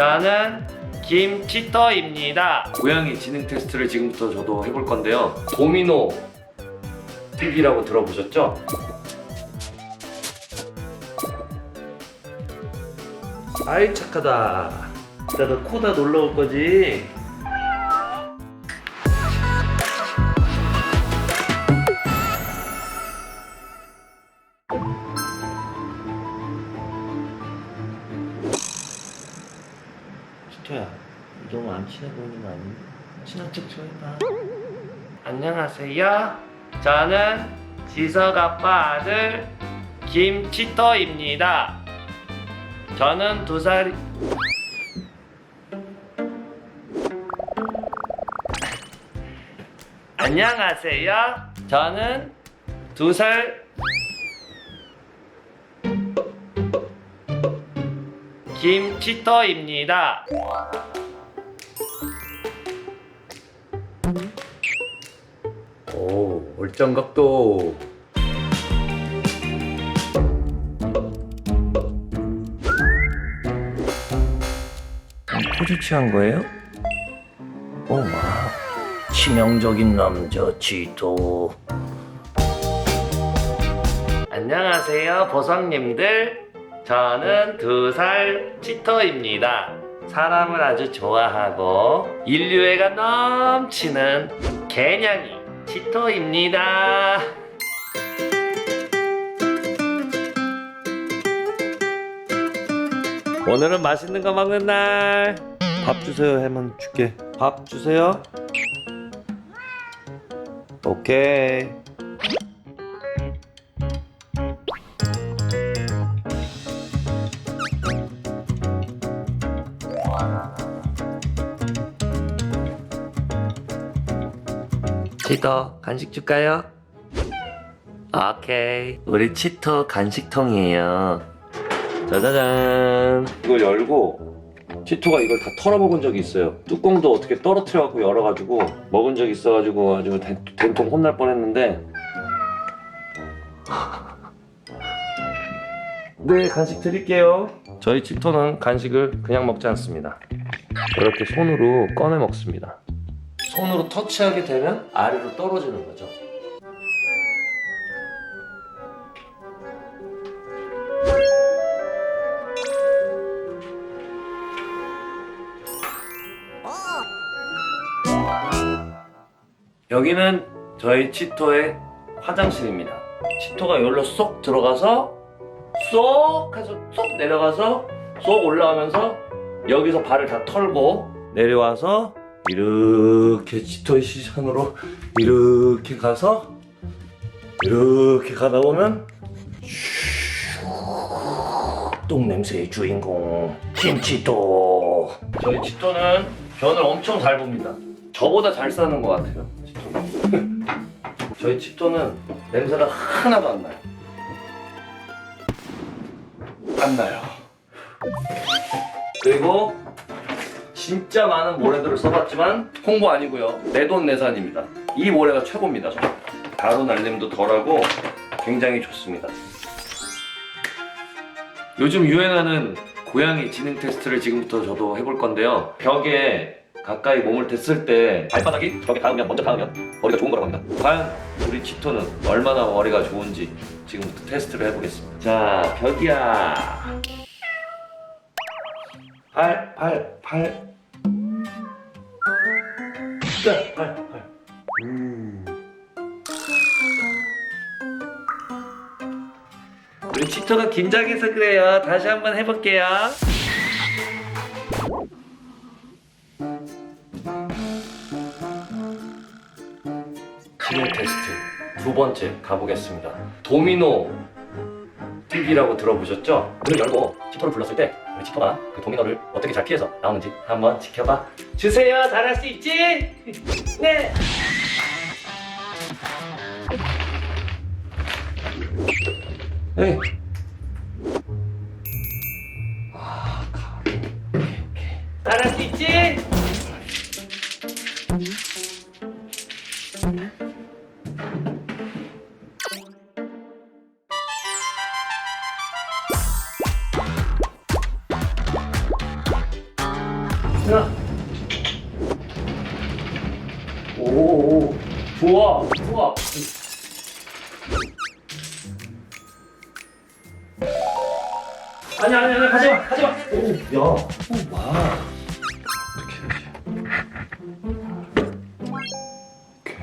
저는 김치터입니다. 고양이 지능 테스트를 지금부터 저도 해볼 건데요. 도미노 TV라고 들어보셨죠? 아이 착하다. 이따가 코다 놀러 올 거지. 안녕하세요. 저는 지석 아빠 아들 김치터입니다. 저는 두 살이 안녕하세요. 저는 두 살 김치터입니다. 오, 얼짱각도. 포즈 취한 거예요? 오, 와. 치명적인 남자 지도. 안녕하세요, 보상님들. 저는 두 살 치터입니다. 사람을 아주 좋아하고 인류애가 넘치는 개냥이 치터입니다. 오늘은 맛있는 거 먹는 날. 밥 주세요, 해만 줄게. 밥 주세요. 오케이. 치터 간식 줄까요? 오케이. 우리 치터 간식통이에요. 짜자잔. 이걸 열고 치토가 이걸 다 털어먹은 적이 있어요. 뚜껑도 어떻게 떨어뜨려갖고 열어가지고 먹은 적이 있어가지고 아주 된, 된통 혼날 뻔했는데. 네 간식 드릴게요. 저희 치토는 간식을 그냥 먹지 않습니다. 이렇게 손으로 꺼내 먹습니다 손으로 터치하게 되면 아래로 떨어지는 거죠. 여기는 저희 치토의 화장실입니다. 치토가 여기로 쏙 들어가서 쏙 해서 쏙 내려가서 쏙 올라오면서 여기서 발을 다 털고 내려와서 이렇게 치토의 시선으로 이렇게 가서 이렇게 가다 보면 똥 냄새의 주인공 김치토 저희 치토는 변을 엄청 잘 봅니다. 저보다 잘 사는 것 같아요. 저희 치토는 냄새가 하나도 안 나요. 안 나요. 그리고 진짜 많은 모래들을 써봤지만 홍보 아니고요. 내돈내산입니다. 이 모래가 최고입니다 저는. 가루 날림도 덜하고 굉장히 좋습니다. 요즘 유행하는 고양이 지능 테스트를 지금부터 저도 해볼 건데요. 벽에 가까이 몸을 댔을 때 발바닥이 벽에 닿으면 먼저 닿으면 머리가 좋은 거라고 합니다. 과연 우리 치토는 얼마나 머리가 좋은지 지금부터 테스트를 해보겠습니다. 자 벽이야. 8 8 8 진짜. 네. 음. 루치토가 긴장해서 그래요. 다시 한번 해볼게요. 진행 테스트 두 번째 가보겠습니다. 도미노 틱이라고 들어보셨죠? 문을 열고 치토를 불렀을 때 우리 치토가 그 도미노를 어떻게 잘 피해서 나오는지 한번 지켜봐 주세요. 잘할 수 있지? 네. 네. 아, 가로. 오케이, 오케이. 잘할 수 있지? 아니, 아니, 아니, 가지 마, 가지 마. 오, 야, 오, 와. 이렇게, 이렇게. 오케이.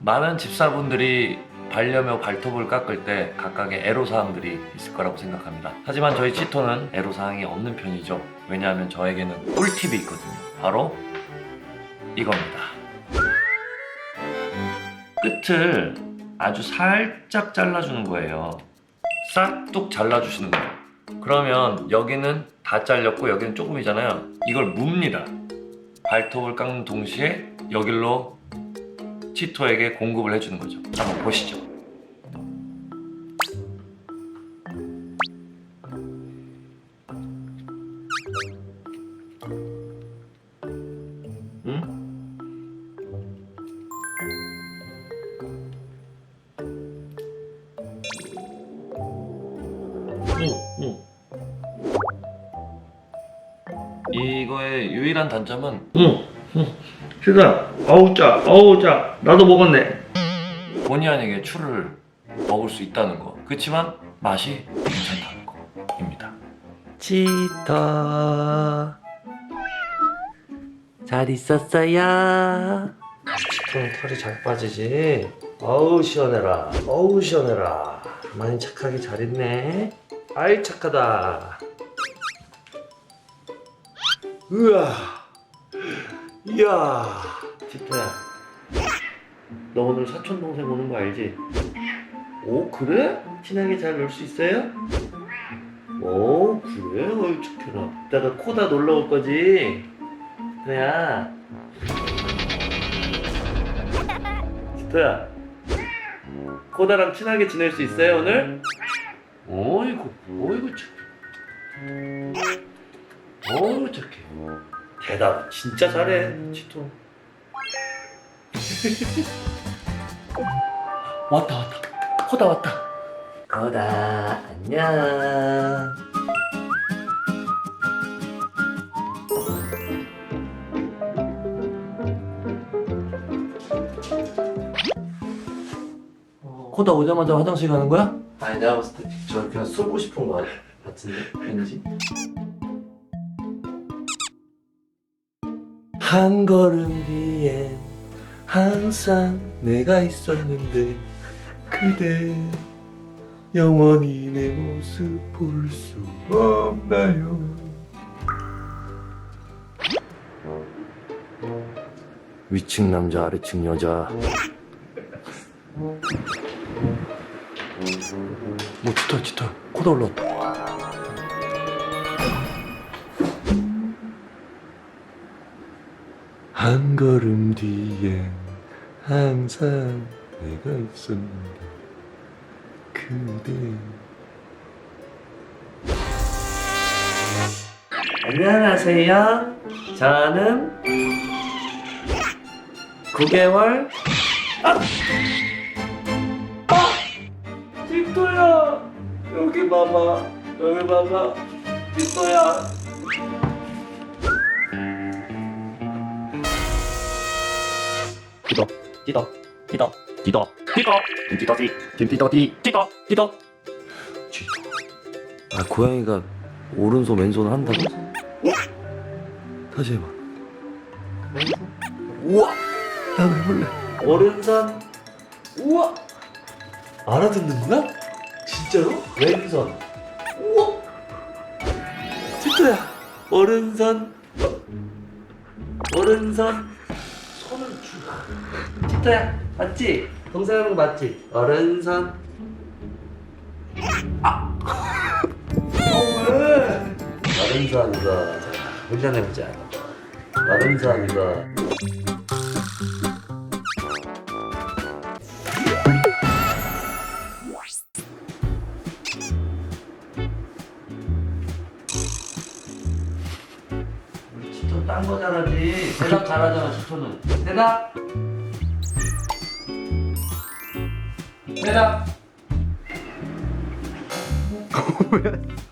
많은 집사분들이 반려묘 발톱을 깎을 때 각각의 애로사항들이 있을 거라고 생각합니다. 하지만 저희 치토는 애로사항이 없는 편이죠. 왜냐하면 저에게는 꿀팁이 있거든요. 바로 이겁니다. 끝을 아주 살짝 잘라주는 거예요. 싹둑 잘라주시는 거예요. 그러면 여기는 다 잘렸고 여기는 조금이잖아요. 이걸 뭅니다. 발톱을 깎는 동시에 여길로 치토에게 공급을 해주는 거죠. 한번 보시죠. 유일한 단점은 응, 응. 세상, 어우 짜, 어우 짜. 나도 먹었네. 본의 아니게 추를 먹을 수 있다는 거. 그렇지만 맛이 괜찮다는 거입니다. 치터. 잘 있었어요? 치터는 털이 잘 빠지지. 어우 시원해라. 어우 시원해라. 많이 착하게 잘 있네. 아이 착하다. 우와. 이야. 치터야. 너 오늘 사촌 동생 오는 거 알지? 오 그래? 친하게 잘 놀 수 있어요? 오 그래? 어이 착해라 이따가 코다 놀러 올 거지? 그래야 지토야 코다랑 친하게 지낼 수 있어요 오늘? 어이구 어이구 착해 어이구 착해. 대답 진짜 잘해 지토. 왔다 왔다. 코다 왔다. 코다 안녕. 코다 오자마자 화장실 가는 거야? 아니 내가 봤을 때 저 그냥 쏘고 싶은 거 같은데? 왠지 한 걸음 뒤엔 항상 내가 있었는데 그대 영원히 내 모습 볼 수 없나요? 위층 남자 아래층 여자. 뭐 짙어 짙어 코다 올라왔다 한 걸음 뒤엔 항상 내가 있었는데 그대. 안녕하세요. 저는 9개월. 아! 아! 집도야 여기 봐봐 여기 봐봐. 집도야 띠도 띠도 띠도. 띠도. 띠도. 띠도띠 띠도띠 띠도 띠도. 아 고양이가 오른손 왼손 한다고? 다시 해봐. 우와! 나도 해볼래. 오른손? 우와! 알아듣는 거야? 진짜로? 왼손? 우와! 진짜야. 오른손? 오른손 진짜야 맞지? 거 맞지? 오른손 어, 왜? 마른사 하는 거. 자, 훈련해보자. 마른사 하는 거. 대답 잘하잖아, 치토는. 대답! 대답